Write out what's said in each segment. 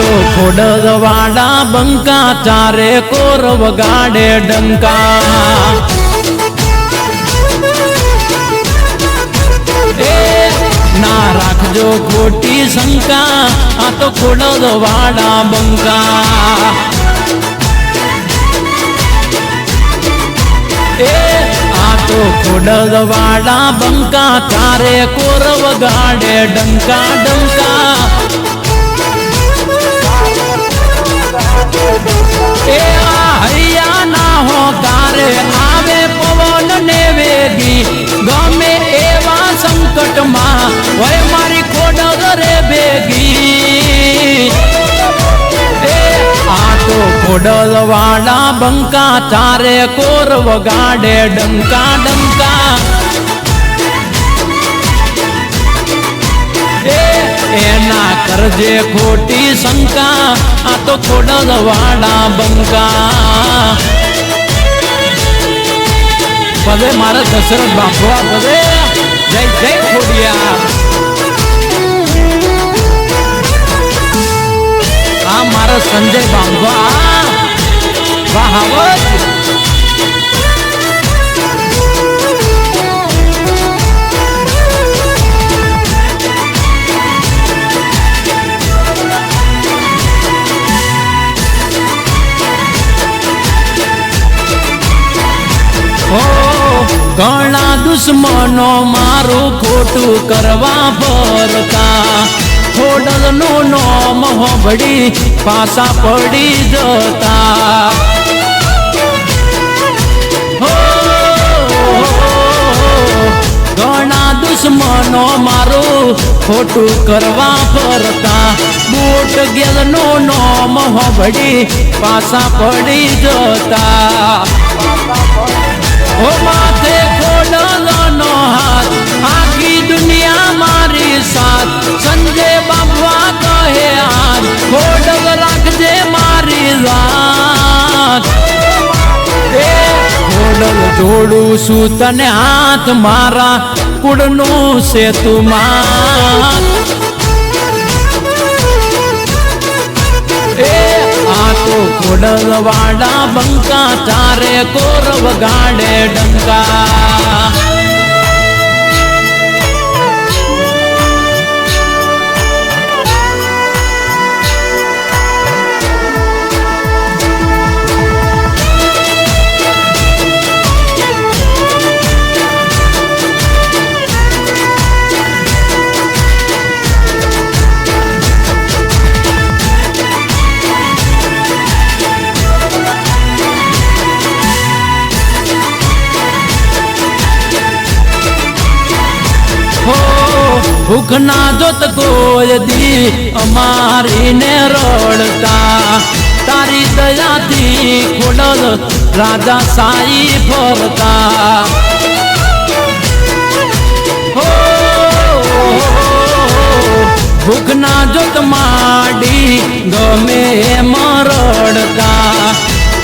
તો ખોડવાડા બંકા ચારે કોર વગાડે ડંકા. ના રાખજો ખોટી શંકા, આ તો ખોડવાડા બંકા. આ તો બંકા, ચારે કોર વગાડે ડંકા ડંકા. હોકારે આવે પવન ને વેગી ગમે એવા સંકટમાં હોય મારી ખોડગરે ભેગી. એ આ તો ખોડલવાડા બંકા તારે કોર વગાડે ડંકા ડંકા. એના કરજે ખોટી શંકા, આ તો ખોડલવાડા બંકા. પદે મારા દશરથ બાપવા પદે જય જય ખોડિયા આ મારા સંજય બાંધવા વાહાવત ઘણા દુશ્મનો મારું ખોટું કરવા ફરતા ખોડલનું નોમ હોબડી પાસા પડી જતા ઘણા દુશ્મનો મારું ખોટું કરવા ફરતા બૂટ ગેલનું નોમ હોબડી પાસા પડી જતા જોડું છું તને હાથ મારા, કુળનું છે તું તો ખોડલવાડા બંકા ચારે કોર વગાડે ડંકા ભૂખના જોત કોઈ દી અમારીને રડતા. તારી દયાથી ખોડલ રાજા સાઈ ફરતા. ભૂખ ભૂખના જોત માડી ગમે મરડતા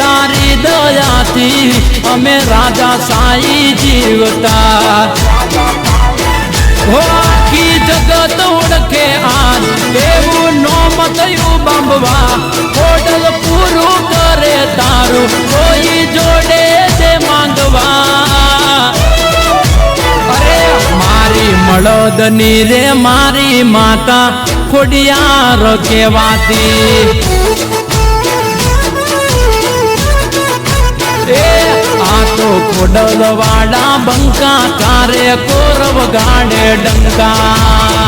તારી દયાથી અમે રાજા સાઈ જીવતા. હો આખી જગત ઓળખે આજ એવું નોમ થયું બાંબવા હોટલ પૂરું કરે તારું. કોઈ જોડે છે માંગવા. અરે મારી મળદની રે મારી માતા, ખોડિયાર કેવાતી એ તો ખોડલવાડા બંકા તારે કોરવ ગાડે ડંકા